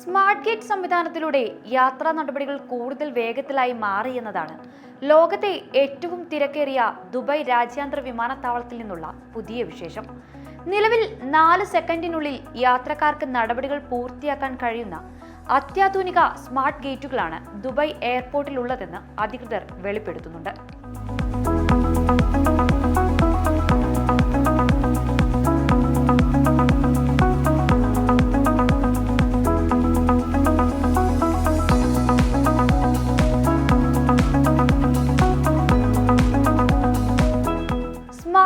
Smart gate സംവിധാനത്തിലൂടെ യാത്രാ നടപടികൾ കൂടുതൽ വേഗത്തിലായി മാറി എന്നതാണ്. ലോകത്തെ ഏറ്റവും തിരക്കേറിയ ദുബായ് രാജ്യാന്തര വിമാനത്താവളത്തിൽ നിന്നുള്ള പുതിയ വിശേഷം. നിലവിൽ നാല് സെക്കൻഡിനുള്ളിൽ യാത്രക്കാർക്ക് നടപടികൾ പൂർത്തിയാക്കാൻ കഴിയുന്ന അത്യാധുനിക സ്മാർട്ട് ഗേറ്റുകളാണ് ദുബായ് എയർപോർട്ടിലുള്ളതെന്ന് അധികൃതർ വെളിപ്പെടുത്തുന്നുണ്ട്.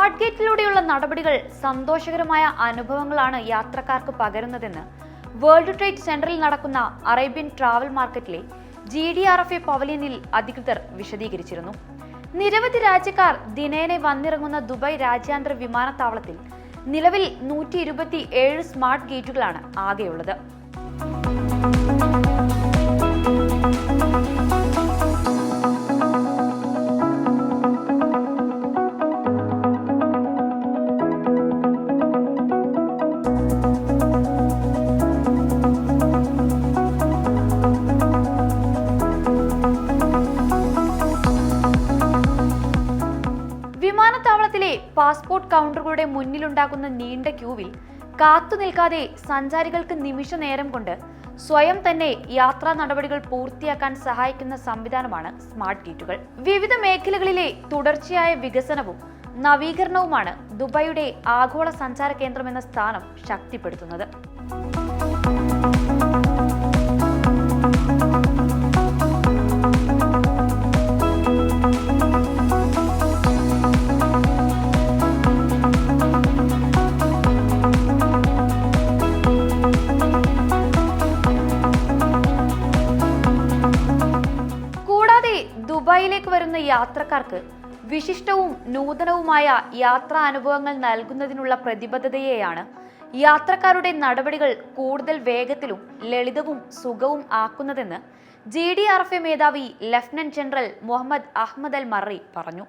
സ്മാർട്ട് ഗേറ്റിലൂടെയുള്ള നടപടികൾ സന്തോഷകരമായ അനുഭവങ്ങളാണ് യാത്രക്കാർക്ക് പകരുന്നതെന്ന് വേൾഡ് ട്രേഡ് സെന്ററിൽ നടക്കുന്ന അറേബ്യൻ ട്രാവൽ മാർക്കറ്റിലെ G D R F A പവലിയനിൽ അധികൃതർ വിശദീകരിച്ചിരുന്നു. നിരവധി രാജ്യക്കാർ ദിനേനെ വന്നിറങ്ങുന്ന ദുബായ് രാജ്യാന്തര വിമാനത്താവളത്തിൽ നിലവിൽ നൂറ്റി ഇരുപത്തി ഏഴ് സ്മാർട്ട് ഗേറ്റുകളാണ് ആകെയുള്ളത്. വിമാനത്താവളത്തിലെ പാസ്പോർട്ട് കൗണ്ടറുകളുടെ മുന്നിലുണ്ടാകുന്ന നീണ്ട ക്യൂവിൽ കാത്തു നിൽക്കാതെ സഞ്ചാരികൾക്ക് നിമിഷ നേരം കൊണ്ട് സ്വയം തന്നെ യാത്രാ നടപടികൾ പൂർത്തിയാക്കാൻ സഹായിക്കുന്ന സംവിധാനമാണ് സ്മാർട്ട് ഗേറ്റുകൾ. വിവിധ മേഖലകളിലെ തുടർച്ചയായ വികസനവും നവീകരണവുമാണ് ദുബായിയുടെ ആഗോള സഞ്ചാര കേന്ദ്രമെന്ന സ്ഥാനം ശക്തിപ്പെടുത്തുന്നത്. ദുബായിലേക്ക് വരുന്ന യാത്രക്കാർക്ക് വിശിഷ്ടവും നൂതനവുമായ യാത്രാ അനുഭവങ്ങൾ നൽകുന്നതിനുള്ള പ്രതിബദ്ധതയെയാണ് യാത്രക്കാരുടെ നടപടികൾ കൂടുതൽ വേഗത്തിലും ലളിതവും സുഖവും ആക്കുന്നതെന്ന് G D R F A മേധാവി lieutenant general Muhammad Ahmed Al Marri പറഞ്ഞു.